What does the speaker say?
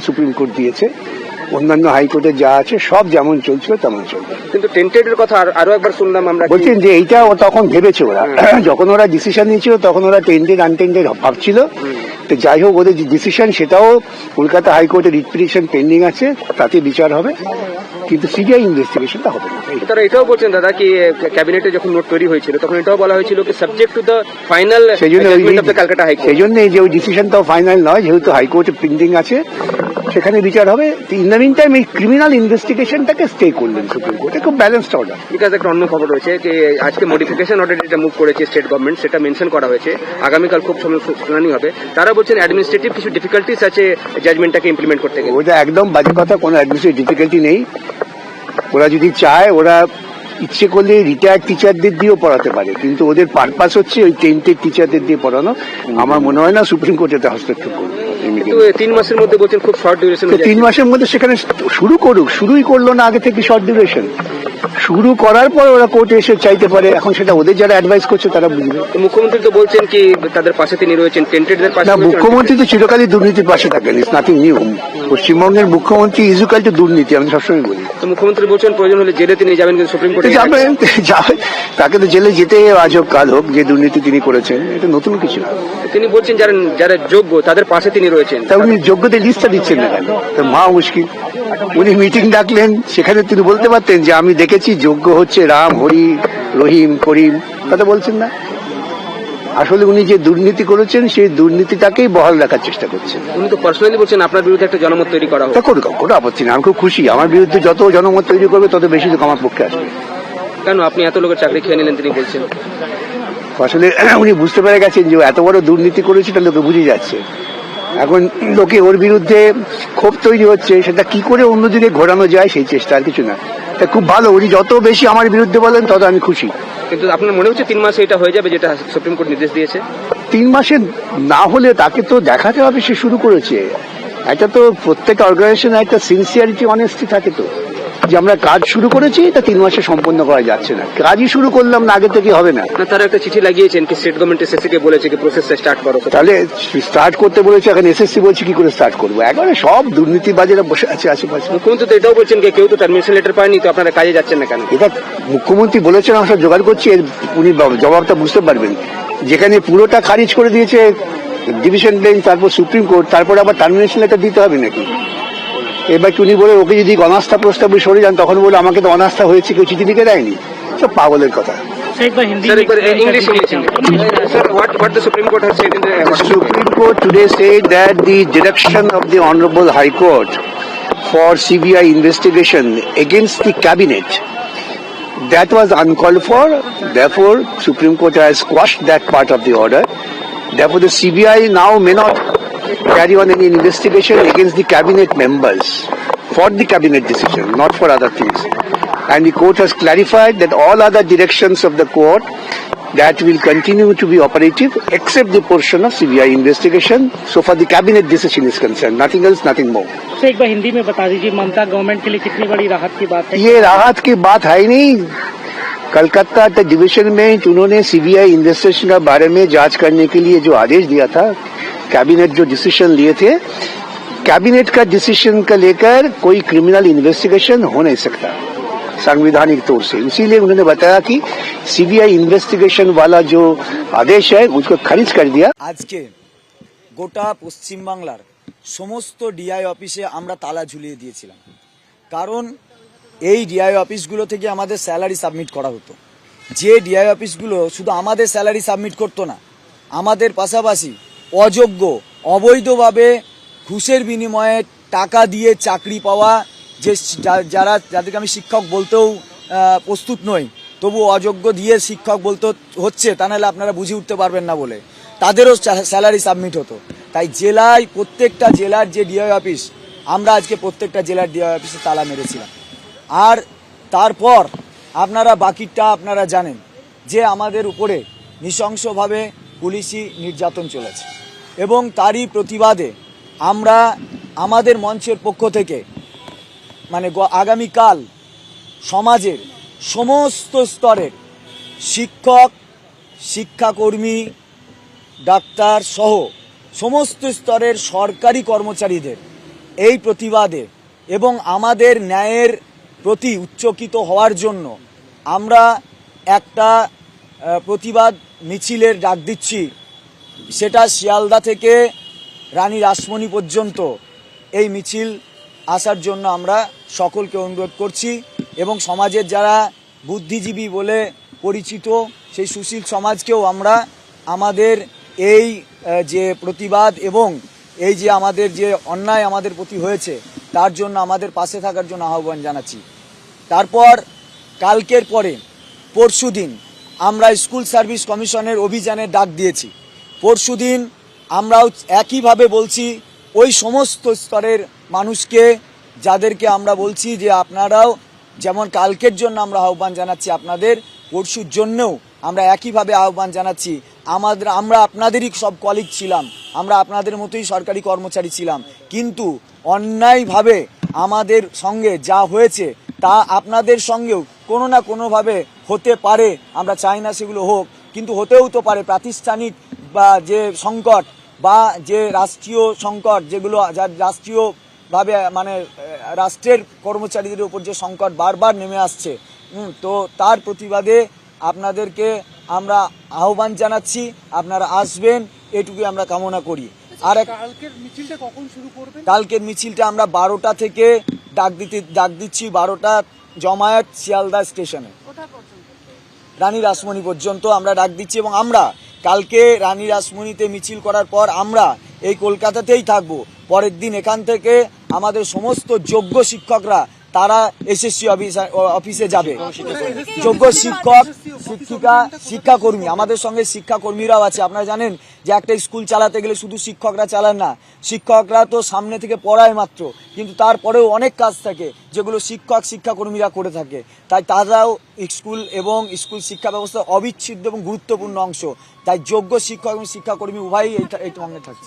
Supreme court দিয়েছে অন্যান্য হাইকোর্টে যা আছে সব যেমন চলছিল তেমন চলবে। কিন্তু টেন্টেডের কথা আর- একবার শুনলাম আমরা বলছেন যে এইটা ও তখন ভেবেছে ওরা। যখন ওরা ডিসিশন নিয়েছিল তখন ওরা টেন্টেড আনটেন্টেড ভাবছিল। তো যাই হোক ওদের ডিসিশন সেটাও কলকাতা হাইকোর্টে রিট পিটিশন পেন্ডিং আছে তাতে বিচার হবে। কিন্তু সিবিআই ইনভেস্টিগেশনটা হবে না। তারা এটাও বলছেন দাদা কি ক্যাবিনেটে যখন নোট তৈরি হয়েছিল তখন এটাও বলা হয়েছিল কি সাবজেক্ট টু দ্য ফাইনাল সেই জন্য সেই জন্য যে ওই ডিসিশনটাও ফাইনাল নয় যেহেতু হাইকোর্টে পেন্ডিং আছে সেখানে বিচার হবে। ইন দ্য মিন টাইম এই ক্রিমিনাল ইনভেস্টিগেশনটাকে স্টে করলেন সুপ্রিম কোর্টে খুব ব্যালেন্সড অর্ডার বিকজ একটা অন্য খবর রয়েছে যে আজকে মডিফিকেশন অর্ডার যেটা মুভ করেছে স্টেট গভর্নমেন্ট সেটা মেনশন করা হয়েছে। আগামীকাল খুব সময় শুনানি হবে। তারা বলছেন অ্যাডমিনিস্ট্রেটিভ কিছু ডিফিকাল্টিস আছে জাজমেন্টটাকে ইমপ্লিমেন্ট করতে গেলে। ওটা একদম বাজে কথা কোনো অ্যাডমিনিস্ট্রেটিভ ডিফিকাল্টি নেই। ওরা যদি চায় ওরা ইচ্ছে করলে রিটায়ার্ড টিচারদের দিয়েও পড়াতে পারে। কিন্তু ওদের পারপাস হচ্ছে ওই টেন্টেড টিচারদের দিয়ে পড়ানো। আমার মনে হয় না সুপ্রিম কোর্ট এতে হস্তক্ষেপ করবে। কিন্তু তিন মাসের মধ্যে বলছেন খুব শর্ট ডিউরেশন তিন মাসের মধ্যে সেখানে শুরু করুক শুরুই করল না আগে থেকে শর্ট ডিউরেশন শুরু করার পর ওরা কোর্টে এসে চাইতে পারে এখন সেটা ওদের যারা অ্যাডভাইস করছে তারা বুঝবে। মুখ্যমন্ত্রী তো বলছেন কি তাদের পাশে তিনি রয়েছেন টেন্টেডদের পাশে না মুখ্যমন্ত্রী তো চিরকালই দুর্নীতির পাশে থাকেন ইটস নাথিং নিউ পশ্চিমবঙ্গের মুখ্যমন্ত্রী ইজুকাল টু দুর্নীতি আমি সবসময় বলি। তো মুখ্যমন্ত্রী বলছেন প্রয়োজন হলে জেলে তিনি যাবেন কিন্তু সুপ্রিম কোর্টে যাবেন যাবে তাকে তো জেলে যেতে আজ হোক কাল হোক যে দুর্নীতি তিনি করেছেন এটা নতুন কিছু না। তিনি বলছেন যারা যারা যোগ্য তাদের পাশে তিনি রয়েছেন। তা উনি যোগ্যদের লিস্টটা দিচ্ছেন না কেন? তো মা মুশকিল। উনি মিটিং ডাকলেন সেখানে তিনি বলতে পারতেন যে আমি দেখেছি যোগ্য হচ্ছে রাম হরি রহিম করিম। কথা বলছেন না। আসলে উনি যে দুর্নীতি করেছেন সেই দুর্নীতিটাকেই বহাল রাখার চেষ্টা করছেন। উনি তো পার্সোনালি বলছেন আপনার বিরুদ্ধে একটা জনমত তৈরি করা হোক। করুক কোনো আপত্তি না আমি খুব খুশি। আমার বিরুদ্ধে যত জনমত তৈরি করবে তত বেশি লোক আমার পক্ষে আসবে। কেন? আপনি এত লোকের চাকরি খেয়ে নিলেন তিনি বলছেন। আসলে উনি বুঝতে পেরে গেছেন যে এত বড় দুর্নীতি করেছে এটা লোকে বুঝে যাচ্ছে। এখন লোকে ওর বিরুদ্ধে ক্ষোভ তৈরি হচ্ছে সেটা কি করে অন্যদিকে ঘোরানো যায় সেই চেষ্টা আর কিছু না। তা খুব ভালো উনি যত বেশি আমার বিরুদ্ধে বলেন তত আমি খুশি। কিন্তু আপনার মনে হচ্ছে তিন মাসে এটা হয়ে যাবে যেটা সুপ্রিম কোর্ট নির্দেশ দিয়েছে? তিন মাসে না হলে তাকে তো দেখাতে হবে সে শুরু করেছে। এটা তো প্রত্যেক অর্গানাইজেশন একটা সিনসিয়ারিটি অনেস্টি থাকে তো। যে আমরা কাজ শুরু করেছি তা তিন মাসে সম্পন্ন করা যাচ্ছে না। কাজই শুরু করলাম না আগে থেকে হবে না। তারা একটা চিঠি লাগিয়েছেন কি স্টেট গভর্নমেন্ট এসএসসি কে বলেছে কি প্রসেসটা স্টার্ট করো। তাহলে স্টার্ট করতে বলেছে এখন এসএসসি বলছে কি করে স্টার্ট করব? একবারে সব দুর্নীতিবাজেরা বসে আছে আশেপাশে। মুখ্যমন্ত্রী তো এটাও বলছেন কি কেউ তো টার্মিনেশন লেটার পায়নি তো আপনারা কাজে যাচ্ছেন না কেন? এটা মুখ্যমন্ত্রী বলেছেন আমরা জোগাড় করছি উনি জবাবটা বুঝতে পারবেন। যেখানে পুরোটা খারিজ করে দিয়েছে ডিভিশন বেঞ্চ তারপর সুপ্রিম কোর্ট তারপর আবার টার্মিনেশন লেটার দিতে হবে নাকি? এবার উনি বলে ওকে যদি অনাস্থা প্রস্তাবে সরে যান তখন বলে আমাকে তো অনাস্থা হয়েছে কেউ চিঠি লিখে দেয়নি সব পাগলের কথা Supreme Court today said that the direction of the Honorable High Court for CBI investigation against the cabinet that was uncalled for therefore Supreme Court has quashed that part of the order therefore the CBI now may not carry on any investigation against the cabinet members for the cabinet decision, not for other things. And the court has clarified that all other directions of the court that will continue to be operative except the portion of CBI investigation. So far the cabinet decision is concerned, nothing else, nothing more. Sir एक बार हिंदी में बता दीजिए ममता government के लिए कितनी बड़ी राहत की बात है ये राहत की बात है ही नहीं कलकत्ता द डिवीजन में उन्होंने सीबीआई इन्वेस्टिगेशन के बारे में जांच करने के लिए जो आदेश दिया था कैबिनेट जो डिसीजन लिए थे कैबिनेट का डिसीजन का लेकर कोई क्रिमिनल इन्वेस्टिगेशन हो नहीं सकता संवैधानिक तौर से इसीलिए उन्होंने बताया कि सीबीआई इन्वेस्टिगेशन वाला जो आदेश है उसको खारिज कर दिया আজকে গোটা পশ্চিমবাংলার সমস্ত ডিআই অফিসে আমরা তালা ঝুলিয়ে দিয়েছিলাম কারণ এই ডিআই অফিসগুলো থেকে আমাদের স্যালারি সাবমিট করা হতো। যে ডিআই অফিসগুলো শুধু আমাদের স্যালারি সাবমিট করতো না, আমাদের পাশাপাশি অযোগ্য, অবৈধভাবে ঘুষের বিনিময়ে টাকা দিয়ে চাকরি পাওয়া যে যারা, যাদেরকে আমি শিক্ষক বলতেও প্রস্তুত নই তবু অযোগ্য দিয়ে শিক্ষক বলতে হচ্ছে, তা নাহলে আপনারা বুঝে উঠতে পারবেন না বলে। তাদেরও স্যালারি সাবমিট হতো। তাই জেলায় প্রত্যেকটা জেলার যে ডিআই অফিস আমরা আজকে প্রত্যেকটা জেলার ডিআই অফিসে তালা মেরেছিলাম। আর তারপর আপনারা বাকিটা আপনারা জানেন যে আমাদের উপরে নৃশংসভাবে পুলিশি নির্যাতন চলেছে। এবং তারই প্রতিবাদে আমরা আমাদের মঞ্চের পক্ষ থেকে মানে আগামীকাল সমাজের সমস্ত স্তরের শিক্ষক, শিক্ষাকর্মী, ডাক্তার সহ সমস্ত স্তরের সরকারি কর্মচারীদের এই প্রতিবাদে এবং আমাদের ন্যায়ের প্রতি উচ্চকিত হওয়ার জন্য আমরা একটা প্রতিবাদ মিছিলের ডাক দিচ্ছি। সেটা শিয়ালদা থেকে রানী রাসমণি পর্যন্ত এই মিছিল আসার জন্য আমরা সকলকে অনুরোধ করছি এবং সমাজের যারা বুদ্ধিজীবী বলে পরিচিত সেই সুশীল সমাজকেও আমরা আমাদের এই যে প্রতিবাদ এবং এই যে আমাদের যে অন্যায় আমাদের প্রতি হয়েছে, তার জন্য আমাদের পাশে থাকার জন্য আহ্বান জানাচ্ছি। তারপর কালকের পরে পরশুদিন আমরা স্কুল সার্ভিস কমিশনের অভিযানে ডাক দিয়েছি। পরশুদিন আমরাও একইভাবে বলছি, ওই সমস্ত স্তরের মানুষকে যাদেরকে আমরা বলছি যে আপনারাও যেমন কালকের জন্য আমরা আহ্বান জানাচ্ছি আপনাদের, পরশুর জন্যও আমরা একইভাবে আহ্বান জানাচ্ছি। আমাদের, আমরা আপনাদেরই সব কলিগ ছিলাম, আমরা আপনাদের মতোই সরকারি কর্মচারী ছিলাম। কিন্তু অন্যায়ভাবে আমাদের সঙ্গে যা হয়েছে তা আপনাদের সঙ্গেও কোনো না কোনোভাবে হতে পারে। আমরা চাই না সেগুলো হোক। কিন্তু হতেও তো পারে। প্রাতিষ্ঠানিক বা যে সংকট বা যে রাষ্ট্রীয় সংকট যেগুলো যার রাষ্ট্রীয়ভাবে মানে রাষ্ট্রের কর্মচারীদের উপর যে সংকট বারবার নেমে আসছে তো তার প্রতিবাদে আপনাদেরকে আমরা আহ্বান জানাচ্ছি। আপনারা আসবেন এটুকুই আমরা কামনা করি। আর এক কালকের মিছিলটা কখন শুরু করবেন? কালকের মিছিলটা আমরা বারোটা থেকে ডাক দিতে ডাক দিচ্ছি বারোটা জমায়েত শিয়ালদা স্টেশনে। রানী রাসমণি পর্যন্ত আমরা ডাক দিচ্ছি এবং আমরা কালকে রানী রাসমণিতে মিছিল করার পর আমরা এই কলকাতাতেই থাকব। পরের দিন এখান থেকে আমাদের সমস্ত যোগ্য শিক্ষকরা তারা এসএসসি অফিসে যাবে। যোগ্য শিক্ষক, শিক্ষিকা, শিক্ষাকর্মী, আমাদের সঙ্গে শিক্ষাকর্মীরাও আছে। আপনারা জানেন যে একটা স্কুল চালাতে গেলে শুধু শিক্ষকরা চালান না, শিক্ষকরা তো সামনে থেকে পড়ায় মাত্র। কিন্তু তারপরেও অনেক কাজ থাকে যেগুলো শিক্ষক, শিক্ষাকর্মীরা করে থাকে। তাই তারাও স্কুল এবং স্কুল শিক্ষা ব্যবস্থার অবিচ্ছেদ্য এবং গুরুত্বপূর্ণ অংশ। তাই যোগ্য শিক্ষক এবং শিক্ষাকর্মী উভয়ই এই সঙ্গে থাকছে।